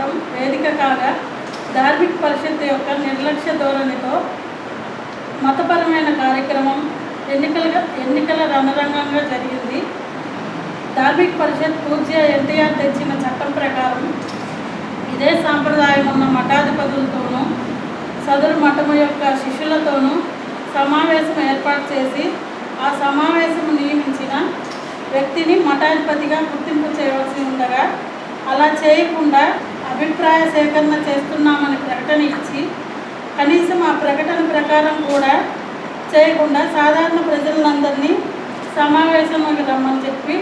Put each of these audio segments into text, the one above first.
పోవడం వేదిక కాగా ధార్మిక పరిషత్ యొక్క నిర్లక్ష్య ధోరణితో మతపరమైన కార్యక్రమం ఎన్నికలుగా ఎన్నికల రణరంగంగా జరిగింది. ధార్మిక పరిషత్ పూజ్య ఎన్టీఆర్ తెచ్చిన చట్టం ప్రకారం ఇదే సాంప్రదాయం ఉన్న మఠాధిపతులతోనూ సదరు మఠము యొక్క శిష్యులతోనూ సమావేశం ఏర్పాటు చేసి ఆ సమావేశం నియమించిన వ్యక్తిని మఠాధిపతిగా గుర్తింపు చేయవలసి ఉండగా అలా చేయకుండా అభిప్రాయ సేకరణ చేస్తున్నామని ప్రకటన ఇచ్చి కనీసం ఆ ప్రకటన ప్రకారం కూడా చేయకుండా సాధారణ ప్రజలందరినీ సమావేశంలోకి రమ్మని చెప్పి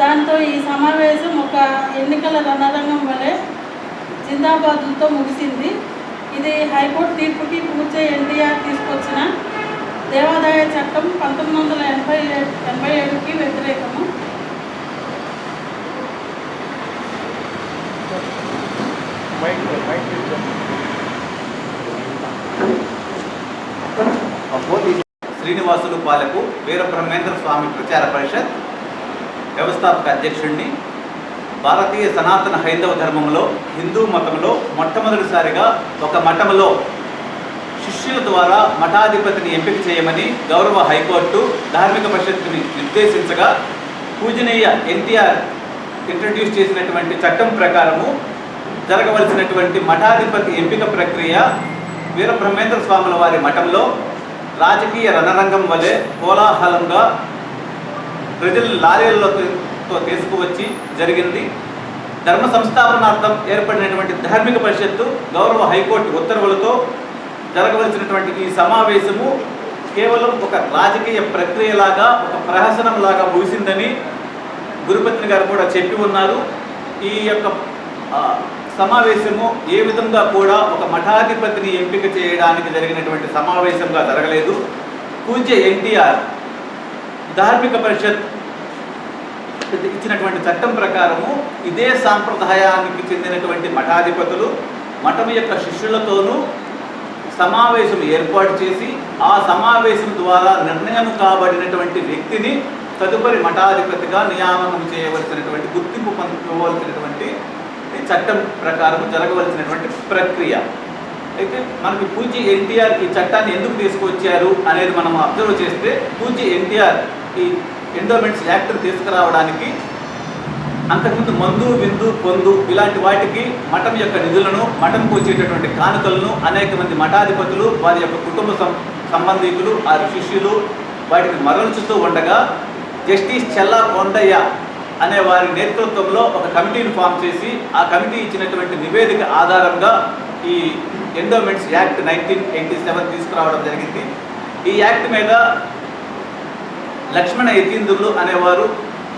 దాంతో ఈ సమావేశం ఒక ఎన్నికల రణరంగం వలె జిందాబాదులతో ముగిసింది. ఇది హైకోర్టు తీర్పుకి పూర్తి ఎన్టీఆర్ తీసుకొచ్చిన దేవాదాయ చట్టం పంతొమ్మిది వందల ఎనభై ఏడు ఎనభై ఏడుకి వ్యతిరేకము. శ్రీనివాసులు పాలకు వీర బ్రహ్మేంద్ర స్వామి ప్రచార పరిషత్ వ్యవస్థాపక అధ్యక్షుడిని. భారతీయ సనాతన హైందవ ధర్మంలో హిందూ మతంలో మొట్టమొదటిసారిగా ఒక మఠంలో శిష్యుల ద్వారా మఠాధిపతిని ఎంపిక చేయమని గౌరవ హైకోర్టు ధార్మిక పరిషత్తుని నిర్దేశించగా పూజనీయ ఎన్టీఆర్ ఇంట్రడ్యూస్ చేసినటువంటి చట్టం ప్రకారము జరగవలసినటువంటి మఠాధిపతి ఎంపిక ప్రక్రియ వీరబ్రహ్మేంద్ర స్వాముల వారి మఠంలో రాజకీయ రణరంగం వలె కోలాహలంగా ప్రజలు లారీలతో తీసుకువచ్చి జరిగింది. ధర్మ సంస్థాపనార్థం ఏర్పడినటువంటి ధార్మిక పరిషత్తు గౌరవ హైకోర్టు ఉత్తర్వులతో జరగవలసినటువంటి ఈ సమావేశము కేవలం ఒక రాజకీయ ప్రక్రియలాగా ఒక ప్రహసనంలాగా ముగిసిందని గురుపత్ని గారు కూడా చెప్పి ఉన్నారు. ఈ యొక్క సమావేశము ఏ విధంగా కూడా ఒక మఠాధిపతిని ఎంపిక చేయడానికి జరిగినటువంటి సమావేశంగా జరగలేదు. పూజ్య ఎన్టీఆర్ ధార్మిక పరిషత్ ఇచ్చినటువంటి చట్టం ప్రకారము ఇదే సాంప్రదాయానికి చెందినటువంటి మఠాధిపతులు మఠం యొక్క శిష్యులతోనూ సమావేశం ఏర్పాటు చేసి ఆ సమావేశం ద్వారా నిర్ణయం కాబడినటువంటి వ్యక్తిని తదుపరి మఠాధిపతిగా నియామకం చేయవలసినటువంటి గుర్తింపు పొందవలసినటువంటి ఈ చట్టం ప్రకారం జరగవలసినటువంటి ప్రక్రియ. అయితే మనకి పూజీ ఎన్టీఆర్ ఈ చట్టాన్ని ఎందుకు తీసుకొచ్చారు అనేది మనం అబ్జర్వ్ చేస్తే పూజీ ఎన్టీఆర్ ఈ ఎండోమెంట్స్ యాక్ట్ తీసుకురావడానికి అంతకుముందు మందు విందు పొందు ఇలాంటి వాటికి మఠం యొక్క నిధులను మఠంకు వచ్చేటటువంటి కానుకలను అనేక మంది మఠాధిపతులు వారి యొక్క కుటుంబ సం సంబంధికులు వారి శిష్యులు వాటికి మరల్చుతూ ఉండగా జస్టిస్ చెల్లా కొండయ్య అనే వారి నేతృత్వంలో ఒక కమిటీని ఫామ్ చేసి ఆ కమిటీ ఇచ్చినటువంటి నివేదిక ఆధారంగా ఈ endowments act nineteen eighty seven తీసుకురావడం జరిగింది. ఈ యాక్ట్ మీద లక్ష్మణ యతీంద్రులు అనేవారు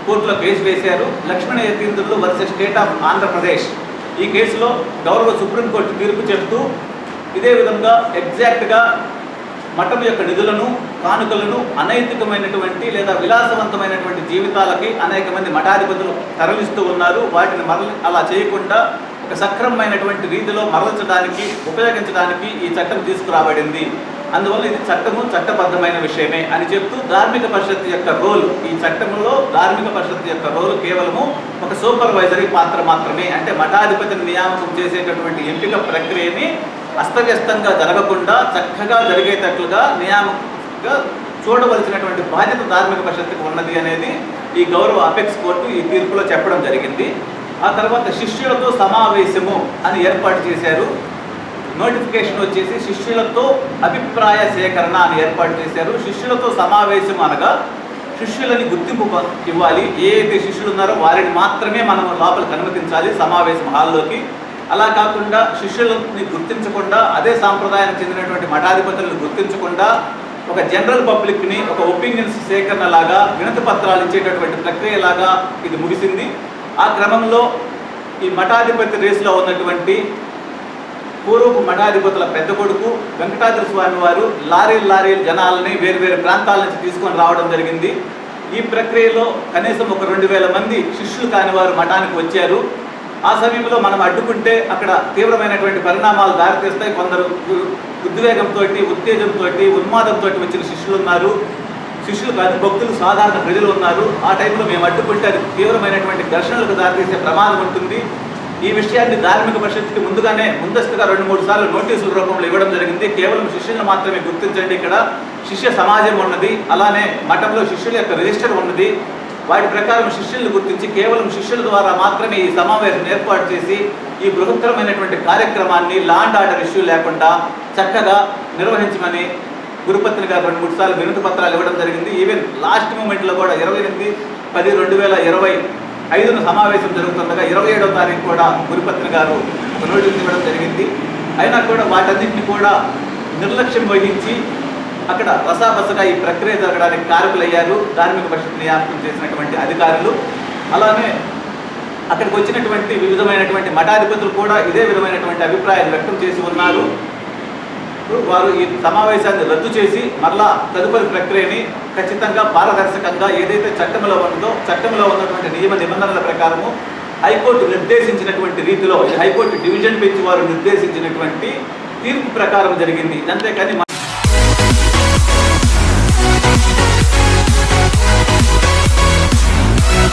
కోర్టులో కేసు వేశారు. లక్ష్మణ యతీంద్రులు వర్సెస్ స్టేట్ ఆఫ్ ఆంధ్రప్రదేశ్ ఈ కేసులో గౌరవ సుప్రీంకోర్టు తీర్పు చెబుతూ ఇదే విధంగా ఎగ్జాక్ట్గా మఠం యొక్క నిధులను కానుకలను అనైతికమైనటువంటి లేదా విలాసవంతమైనటువంటి జీవితాలకి అనేక మంది మఠాధిపతులు తరలిస్తూ ఉన్నారు. వాటిని మరలి అలా చేయకుండా ఒక సక్రమమైనటువంటి రీతిలో మరల్చడానికి ఉపయోగించడానికి ఈ చట్టం తీసుకురాబడింది. అందువల్ల ఇది చట్టము చట్టబద్ధమైన విషయమే అని చెప్తూ ధార్మిక పరిషత్ యొక్క రోల్ ఈ చట్టంలో ధార్మిక పరిషత్ యొక్క రోల్ కేవలము ఒక సూపర్వైజరీ పాత్ర మాత్రమే. అంటే మఠాధిపతిని నియామకం చేసేటటువంటి ఎంపిక ప్రక్రియని అస్తవ్యస్తంగా జరగకుండా చక్కగా జరిగేటట్లుగా గా చూడవలసినటువంటి బాధ్యత ధార్మిక పరిషత్తుకు ఉన్నది అనేది ఈ గౌరవ అపెక్స్ కోర్టు ఈ తీర్పులో చెప్పడం జరిగింది. ఆ తర్వాత శిష్యులతో సమావేశము అని ఏర్పాటు చేశారు. నోటిఫికేషన్ వచ్చేసి శిష్యులతో అభిప్రాయ సేకరణ అని ఏర్పాటు చేశారు. శిష్యులతో సమావేశం అనగా శిష్యులని గుర్తింపు ఇవ్వాలి. ఏ అయితే శిష్యులు ఉన్నారో వారిని మాత్రమే మనం లోపలికి అనుమతించాలి సమావేశం హాల్లోకి. అలా కాకుండా శిష్యులని గుర్తించకుండా అదే సాంప్రదాయానికి చెందినటువంటి మఠాధిపతులను గుర్తించకుండా ఒక జనరల్ పబ్లిక్ని ఒక ఒపీనియన్స్ సేకరణ లాగా వినతి పత్రాలు ఇచ్చేటటువంటి ప్రక్రియ లాగా ఇది ముగిసింది. ఆ క్రమంలో ఈ మఠాధిపతి రేసులో ఉన్నటువంటి పూర్వపు మఠాధిపతుల పెద్ద కొడుకు వెంకటాద్రి స్వామి వారు లారీలు లారీలు జనాలని వేరు వేరు ప్రాంతాల నుంచి తీసుకొని రావడం జరిగింది. ఈ ప్రక్రియలో కనీసం ఒక రెండు వేల మంది శిష్యులు కాని వారు మఠానికి వచ్చారు. ఆ సమయంలో మనం అడ్డుకుంటే అక్కడ తీవ్రమైనటువంటి పరిణామాలు దారితీస్తాయి. కొందరు ఉద్వేగంతో ఉత్తేజంతో ఉన్మాదంతో వచ్చిన శిష్యులు ఉన్నారు. శిష్యులు కాదు భక్తులు సాధారణ ప్రజలు ఉన్నారు. ఆ టైంలో మేము అడ్డుకుంటే అది తీవ్రమైనటువంటి ఘర్షణలకు దారితీసే ప్రమాదం ఉంటుంది. ఈ విషయాన్ని ధార్మిక పరిషత్కి ముందుగానే ముందస్తుగా రెండు మూడు సార్లు నోటీసుల రూపంలో ఇవ్వడం జరిగింది. కేవలం శిష్యులను మాత్రమే గుర్తించండి ఇక్కడ. శిష్య సమాజం ఉన్నది. అలానే మఠంలో శిష్యుల యొక్క రిజిస్టర్ ఉన్నది. వాటి ప్రకారం శిష్యులను గుర్తించి కేవలం శిష్యుల ద్వారా మాత్రమే ఈ సమావేశం ఏర్పాటు చేసి ఈ బృహత్తరమైనటువంటి కార్యక్రమాన్ని లాండ్ ఆర్డర్ ఇష్యూ లేకుండా చక్కగా నిర్వహించమని గురుపత్ని గారు రెండు మూడు సార్లు వినతి పత్రాలు ఇవ్వడం జరిగింది. ఈవెన్ లాస్ట్ మూమెంట్లో కూడా ఇరవై ఎనిమిది పది రెండు వేల ఇరవై ఐదున సమావేశం జరుగుతుండగా ఇరవై ఏడవ తారీఖు కూడా గురుపత్ని గారు నోటీస్ ఇవ్వడం జరిగింది. అయినా కూడా వాటన్నింటినీ కూడా నిర్లక్ష్యం వహించి అక్కడ రసాబసగా ఈ ప్రక్రియ జరగడానికి కారకులయ్యారు. ధార్మిక పరిషత్ నియామకం చేసినటువంటి అధికారులు. అలానే అక్కడికి వచ్చినటువంటి వివిధమైనటువంటి మఠాధిపతులు కూడా ఇదే విధమైనటువంటి అభిప్రాయాలు వ్యక్తం చేసి ఉన్నారు. వారు ఈ సమావేశాన్ని రద్దు చేసి మరలా తదుపరి ప్రక్రియని ఖచ్చితంగా పారదర్శకంగా ఏదైతే చట్టంలో ఉందో చట్టంలో ఉన్నటువంటి నియమ నిబంధనల ప్రకారము హైకోర్టు నిర్దేశించినటువంటి రీతిలో హైకోర్టు డివిజన్ బెంచ్ వారు నిర్దేశించినటువంటి తీర్పు ప్రకారం జరిగింది. అంతేకాని